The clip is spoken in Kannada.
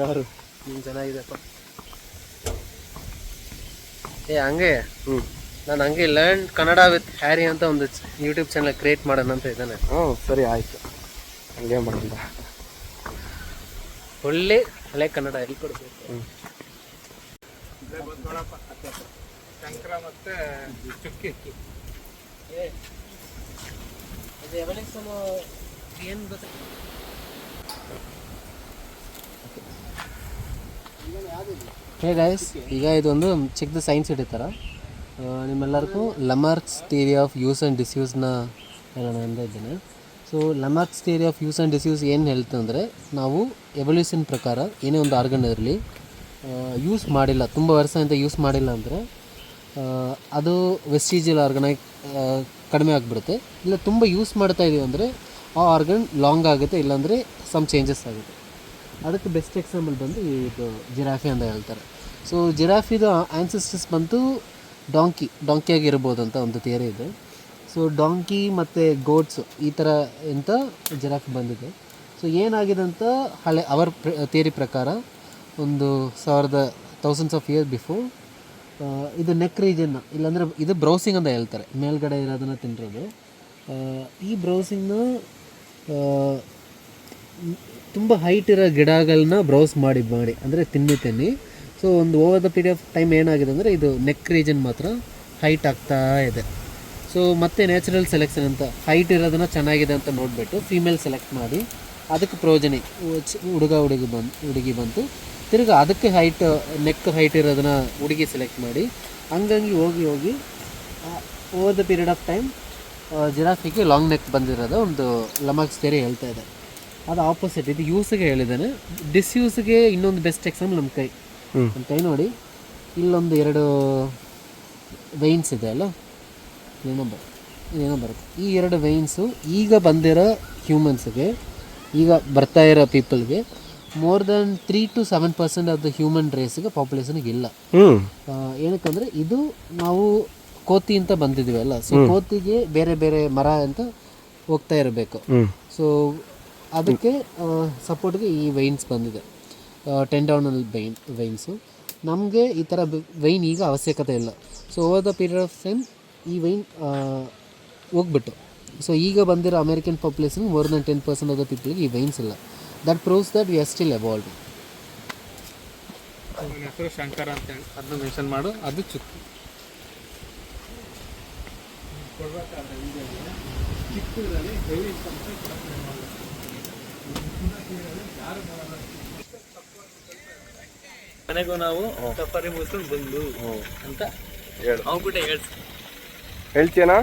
ಯಾರು? ನೀನು ಚೆನ್ನಾಗಿದೆಪ್ಪ. ಏ ಹಂಗೆ? ಹ್ಞೂ ನಾನು ಹಂಗೆ ಲರ್ನ್ ಕನ್ನಡ ವಿತ್ ಹ್ಯಾರಿ ಅಂತ ಒಂದು ಯೂಟ್ಯೂಬ್ ಚಾನಲ್ ಕ್ರಿಯೇಟ್ ಮಾಡೋಣ ಅಂತ ಇದ್ದಾನೆ. ಹ್ಞೂ ಸರಿ ಆಯಿತು. ಹಂಗೆ ಮಾಡಿಲ್ಲ ಒಳ್ಳೆ ಹಳೆ ಕನ್ನಡ ಎಲ್ಲಿ ಕೊಡ್ಬೇಕು? ಹ್ಞೂ ಶಂಕರ ಮತ್ತೆ ಚುಕ್ಕಿ ಏನು ಗೊತ್ತ? ಹೇ ಗೈಸ್ ಈಗ ಇದೊಂದು ಚಿಕ್ಕದು ಸೈನ್ಸ್ ಹಿಡಿತಾರ ನಿಮ್ಮೆಲ್ಲರಿಗೂ Lamarck's theory of use and ಡಿಸ್ಯೂಸ್ನ ಹೇಳೋಣ ಅಂತ ಇದ್ದೇನೆ. So Lamarck's theory of use and disuse ಏನು ಹೇಳ್ತು ಅಂದರೆ, ನಾವು ಎವಲ್ಯೂಷನ್ ಪ್ರಕಾರ ಏನೇ ಒಂದು ಆರ್ಗನ್ ಇರಲಿ ಯೂಸ್ ಮಾಡಿಲ್ಲ, ತುಂಬ ವರ್ಷದಿಂದ ಯೂಸ್ ಮಾಡಿಲ್ಲ ಅಂದರೆ ಅದು ವೆಸ್ಟಿಜಿಯಲ್ ಆರ್ಗನಾಗಿ ಕಡಿಮೆ ಆಗಿಬಿಡುತ್ತೆ. ಇಲ್ಲ, ತುಂಬ ಯೂಸ್ ಮಾಡ್ತಾ ಇದೀವಿ ಅಂದರೆ, ಆ ಆರ್ಗನ್ ಲಾಂಗ್ ಆಗುತ್ತೆ, ಇಲ್ಲಾಂದರೆ ಸಮ್ ಚೇಂಜಸ್ ಆಗುತ್ತೆ. ಅದಕ್ಕೆ ಬೆಸ್ಟ್ ಎಕ್ಸಾಂಪಲ್ ಬಂದು ಇದು ಜಿರಾಫಿ ಅಂತ ಹೇಳ್ತಾರೆ. ಸೊ ಜಿರಾಫಿದು ಆನ್ಸಿಸ್ಟರ್ಸ್ ಬಂತು ಡಾಂಕಿ ಡಾಂಕಿಯಾಗಿ ಇರ್ಬೋದು ಅಂತ ಒಂದು ಥಿಯರಿ ಇದೆ. ಸೊ ಡಾಂಕಿ ಮತ್ತು ಗೋಟ್ಸ್ ಈ ಥರ ಅಂತ ಜಿರಾಫಿ ಬಂದಿದೆ. ಸೊ ಏನಾಗಿದೆ ಅಂತ ಹಳೆ, ಅವರ ಥಿಯರಿ ಪ್ರಕಾರ ಒಂದು ಸಾವಿರದ ತೌಸಂಡ್ಸ್ ಆಫ್ ಇಯರ್ ಬಿಫೋರ್ ಇದು ನೆಕ್ ರೀಜನ್ನ ಇಲ್ಲಾಂದರೆ ಇದು ಬ್ರೌಸಿಂಗ್ ಅಂತ ಹೇಳ್ತಾರೆ. ಮೇಲ್ಗಡೆ ಇರೋದನ್ನು ತಿನ್ನಿರೋದು ಈ ಬ್ರೌಸಿಂಗ್ನ ತುಂಬ ಹೈಟ್ ಇರೋ ಗಿಡಗಳನ್ನ ಬ್ರೌಸ್ ಮಾಡಿ ಮಾಡಿ, ಅಂದರೆ ತಿನ್ನಿ ತಿನ್ನಿ. ಸೊ ಒಂದು over the period of time ಏನಾಗಿದೆ ಅಂದರೆ ಇದು ನೆಕ್ ರೀಜನ್ ಮಾತ್ರ ಹೈಟ್ ಆಗ್ತಾ ಇದೆ. ಸೊ ಮತ್ತೆ ನ್ಯಾಚುರಲ್ ಸೆಲೆಕ್ಷನ್ ಅಂತ ಹೈಟ್ ಇರೋದನ್ನ ಚೆನ್ನಾಗಿದೆ ಅಂತ ನೋಡಿಬಿಟ್ಟು ಫೀಮೇಲ್ ಸೆಲೆಕ್ಟ್ ಮಾಡಿ, ಅದಕ್ಕೆ ಪ್ರೋಜನಿ ಹುಡುಗ ಹುಡುಗಿ ಬಂದು, ಹುಡುಗಿ ಬಂತು. ತಿರ್ಗಿ ಅದಕ್ಕೆ ಹೈಟ್ ನೆಕ್ ಹೈಟ್ ಇರೋದನ್ನ ಹುಡುಗಿ ಸೆಲೆಕ್ಟ್ ಮಾಡಿ, ಹಂಗಂಗೆ ಹೋಗಿ ಹೋಗಿ over the period of time ಜಿರಾಫಿಗೆ long neck ಬಂದಿರೋದು, ಒಂದು ಲಮಾಕ್ಸ್ ಥಿಯರಿ ಹೇಳ್ತಾ ಇದೆ. ಅದು ಆಪೋಸಿಟ್ ಇದು ಯೂಸ್ಗೆ ಹೇಳಿದ್ದಾನೆ. ಡಿಸ್ಯೂಸ್ಗೆ ಇನ್ನೊಂದು ಬೆಸ್ಟ್ ಎಕ್ಸಾಂಪಲ್ ನಮ್ಮ ಕೈ. ನಮ್ಮ ಕೈ ನೋಡಿ. ಇಲ್ಲೊಂದು ಎರಡು ವೈನ್ಸ್ ಇದೆ ಅಲ್ಲ? ಏನೋ ಬರ್ ಏನೋ ಬರುತ್ತೆ. ಈ ಎರಡು ವೈನ್ಸು ಈಗ ಬಂದಿರೋ ಹ್ಯೂಮನ್ಸ್ಗೆ ಈಗ ಬರ್ತಾ ಇರೋ ಪೀಪಲ್ಗೆ more than three to seven percent of the human ರೇಸ್ಗೆ ಪಾಪ್ಯುಲೇಷನ್ಗೆ ಇಲ್ಲ. ಏನಕ್ಕಂದ್ರೆ ಇದು ನಾವು ಕೋತಿ ಅಂತ ಬಂದಿದ್ವಿ ಅಲ್ಲ? ಸೊ ಕೋತಿಗೆ ಬೇರೆ ಬೇರೆ ಮರ ಅಂತ ಹೋಗ್ತಾ ಇರಬೇಕು. ಸೊ ಅದಕ್ಕೆ ಸಪೋರ್ಟ್ಗೆ ಈ ವೈನ್ಸ್ ಬಂದಿದೆ. ಟೆಂಡಾನಲ್ ವೈನ್ ವೈನ್ಸು ನಮಗೆ ಈ ಥರ ವೈನ್ ಈಗ ಅವಶ್ಯಕತೆ ಇಲ್ಲ. So over the period of time ಈ ವೈನ್ ಹೋಗ್ಬಿಟ್ಟು. ಸೊ ಈಗ ಬಂದಿರೋ American population more than ten percent of the ಪೀಪಲ್ಗೆ ಈ ವೈನ್ಸ್ ಇಲ್ಲ. That proves that we are still evolve ನನ್ನ ಹೆಸರು ಶಂಕರ ಅಂತ ಹೇಳಿ. ಅದನ್ನ ಮೆನ್ಷನ್ ಮಾಡು. ಅದು ಚುಕ್ಕಿ. ಮನೆಗೂ ನಾವು ಸಫಾರಿ ಮುಗಿಸ್ಕೊಂಡು ಬಂದು ಅಂತ ಹೇಳು. ಅವ್ಬಿಟ್ಟೆ ಹೇಳ್ಸಿ ಹೇಳ್ತೀಯನಾ